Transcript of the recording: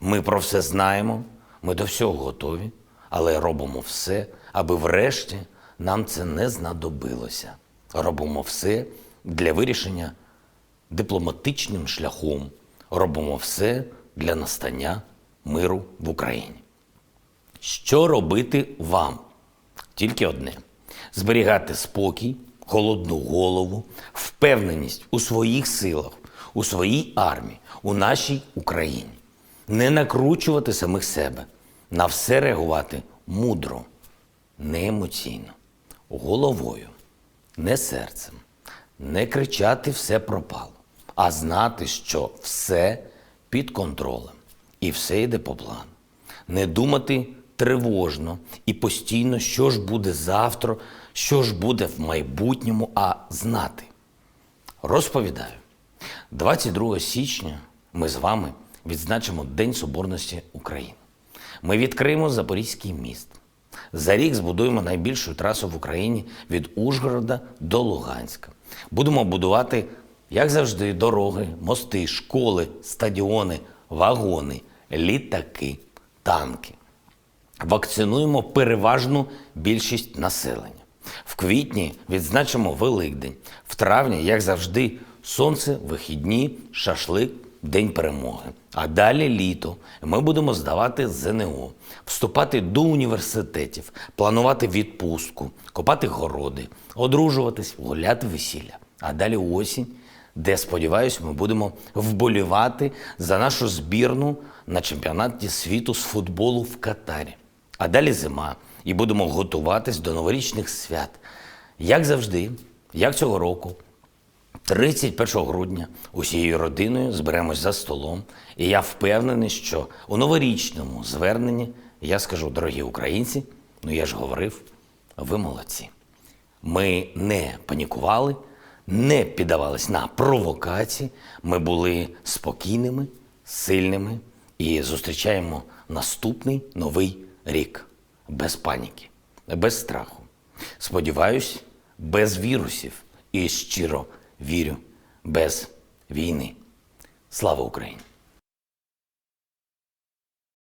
Ми про все знаємо, ми до всього готові, але робимо все, аби врешті нам це не знадобилося. Робимо все для вирішення дипломатичним шляхом. Робимо все для настання миру в Україні. Що робити вам? Тільки одне: зберігати спокій, холодну голову, впевненість у своїх силах, у своїй армії, у нашій Україні. Не накручувати самих себе, на все реагувати мудро, не емоційно, головою, не серцем, не кричати все пропало, а знати, що все під контролем і все йде по плану. Не думати тривожно і постійно, що ж буде завтра, що ж буде в майбутньому, а знати. Розповідаю, 22 січня ми з вами відзначимо День Соборності України. Ми відкриємо Запорізький міст. За рік збудуємо найбільшу трасу в Україні від Ужгорода до Луганська. Будемо будувати, як завжди, дороги, мости, школи, стадіони, вагони, літаки, танки. Вакцинуємо переважну більшість населення. В квітні відзначимо Великдень. В травні, як завжди, сонце, вихідні, шашлик, День перемоги. А далі літо. Ми будемо здавати ЗНО, вступати до університетів, планувати відпустку, копати городи, одружуватись, гуляти весілля. А далі осінь, де, сподіваюсь, ми будемо вболівати за нашу збірну на чемпіонаті світу з футболу в Катарі. А далі зима, і будемо готуватись до новорічних свят. Як завжди, як цього року, 31 грудня усією родиною зберемось за столом, і я впевнений, що у новорічному зверненні я скажу, дорогі українці, ну я ж говорив, ви молодці. Ми не панікували, не піддавались на провокації. Ми були спокійними, сильними і зустрічаємо наступний новий рік без паніки, без страху. Сподіваюсь, без вірусів і щиро вірю, без війни. Слава Україні!